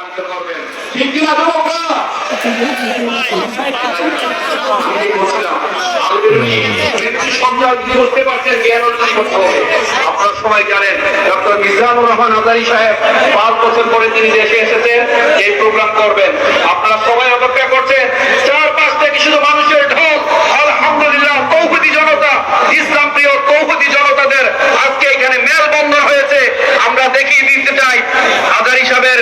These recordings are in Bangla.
ঠিক কিনা জানেন, ডক্টর মিজানুর রহমান আজারি সাহেব পাঁচ বছর পরে তিনি দেশে এসেছেন, এই প্রোগ্রাম করবেন। আপনারা সবাই অপেক্ষা করছেন চার পাঁচ থেকে শুধু মানুষের ঢল। আলহামদুলিল্লাহ কৌপতি জনতা, ইসলাম প্রিয় কৌপতি জনতাদের আজকে এখানে মেলবন্ধন হয়েছে। আমরা দেখিয়ে দিতে চাই আজারি সাহেবের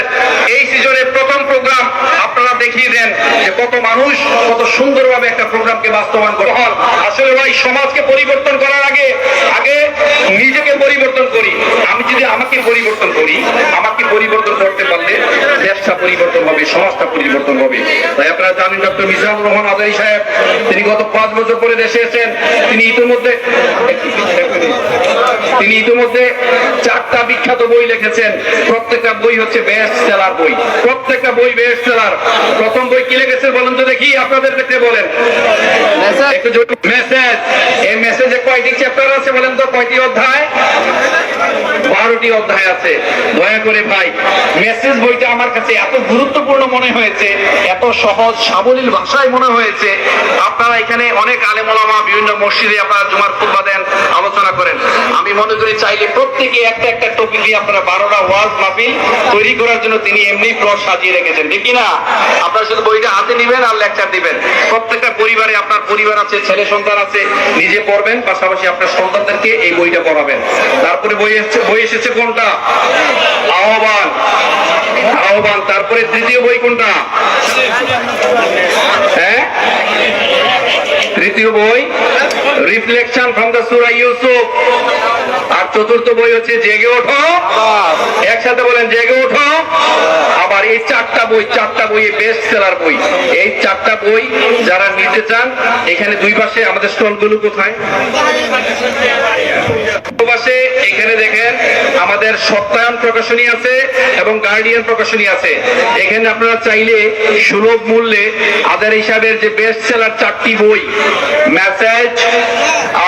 এই সিজনের প্রথম প্রোগ্রাম আপনারা দেখিয়ে দেন যে কত মানুষ কত সুন্দরভাবে একটা প্রোগ্রামকে বাস্তবায়ন করে। হন আসলে ভাই, সমাজকে পরিবর্তন করার আগে আগে নিজেকে পরিবর্তন করি। আমি যদি আমাকে পরিবর্তন করি, আমাকে পরিবর্তন করতে দেশটা পরিবর্তন হবে সমাজটা পরিবর্তন হবে। তাই আপনারা জানেন ডক্টর মিজানুর রহমান আদারি সাহেব তিনি গত পাঁচ বছর পরে দেশে এসেছেন। তিনি ইতিমধ্যে তিনি ইতিমধ্যে চারটা বিখ্যাত বই লিখেছেন। প্রত্যেকটা বই হচ্ছে বেস্ট সেলার বই। প্রত্যেকটা বই বেস্ট সেলার প্রথম বই কি লিখেছেন বলেন তো দেখি আপনাদের দেখতে বলেন। মেসেজ এই মেসেজে কয়টি চ্যাপ্টার আছে বলেন তো? কয়টি অধ্যায়? বারোটি অধ্যায় আছে। দয়া করে ভাই মেসেজ বইটা আমার কাছে এত গুরুত্বপূর্ণ মনে হয়েছে, এত সহজ, সাবলীল ভাষায় মনে হয়েছে। আপনারা এখানে অনেক আলেমা বিভিন্ন মসজিদে আপনারা জুমার খুতবা দেন, আলোচনা করেন। আমি মনে করি চাইলে প্রত্যেকে একটা একটা টপিক দিয়ে আপনারা বারোটা ওয়াজ মাহফিল তৈরি করার জন্য তিনি এমনি প্লট সাজিয়ে রেখেছেন, ঠিক না আপনারা শুধু বইটা হাতে নিবেন আর লেকচার দিবেন। প্রত্যেকটা পরিবারে আপনার পরিবার আছে, ছেলে সন্তান আছে, নিজে পড়বেন, পাশাপাশি আপনার সন্তানদেরকে এই বইটা পড়াবেন। তারপরে বই এসেছে বই এসেছে কোনটা? আহ্বান। আহ্বান। তারপরে তৃতীয় বই কোনটা? হ্যাঁ? তৃতীয় বই? ফ্রম দ্য সুরা ইউসুফ আর চতুর্থ বই হচ্ছে জেগে ওঠো। একসাথে বলেন, জেগে ওঠো। আবার এই চারটা বই চারটা বই বেস্ট সেলার বই। এই চারটা বই যারা নিতে চান, এখানে দুই পাশে আমাদের স্টলগুলো কোথায় এখানে দেখেন, আমাদের সত্যায়ন প্রকাশনী আছে এবং গার্ডিয়ান প্রকাশনী আছে। এখানে আপনারা চাইলে সুলভ মূল্যে আদার হিসাবের যে বেস্ট সেলার চারটি বই মেসেজ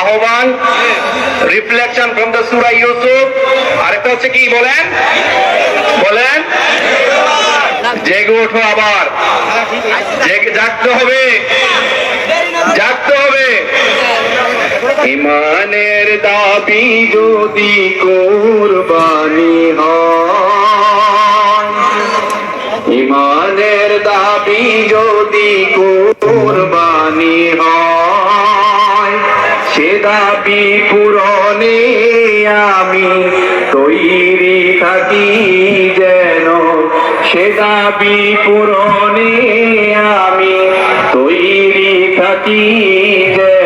আহ্বান রিফ্লেকশন ফ্রম দ্য সুরা ইউসুফ। আরেকটা হচ্ছে কি, বলেন? বলেন? জেগে ওঠো আবার। জেগে জাগতে হবে। জাগতে হবে। ইমানের দাবি যদি কোরবানি হয়, ইমানের দাবি যদি কোরবানি হয় সে দাবি পূরণে আমি তৈরি থাকি যেন। সে দাবি পূরণে আমি তৈরি থাকি যেন।